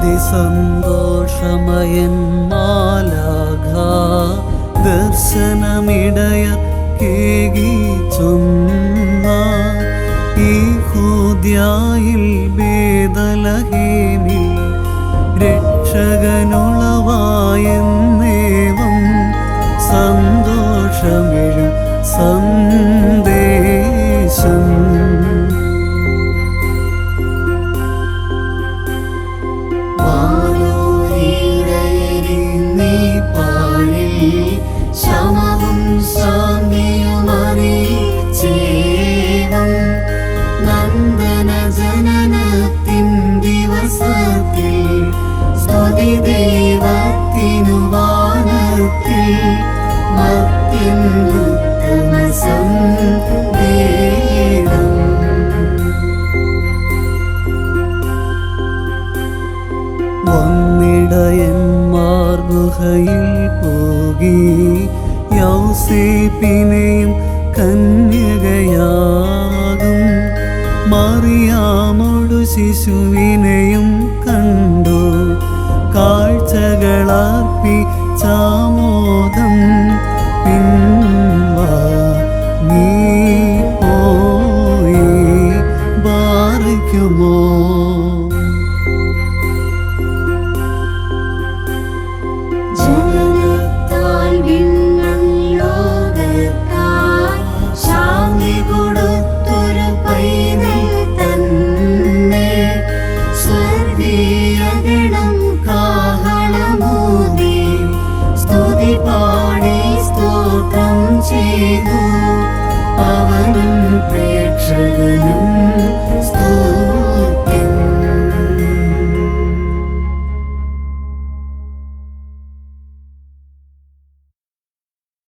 അതിസന്തോഷമയൻ മാലാഘ ദർശനമിടയ കേകി ചൊന്ന ഈ ഹൂദ്യായിൽ ബേദലഹേമിൽ രക്ഷകനുളവായെന്നേവം ദിവസത്തിൽ സ്തുതി ദൈവത്തിനു വാനത്തിൽ മത്യന്തുത്തമ സന്ദേഹം വന്നിടയന്മാർ ഗുഹയിൽ പോകി യൗസേപ്പിനെയും കന്യകയാകും ശിശുവിനെയും കണ്ടു. കാഴ്ചകളാർപ്പി ചാമോദം 一路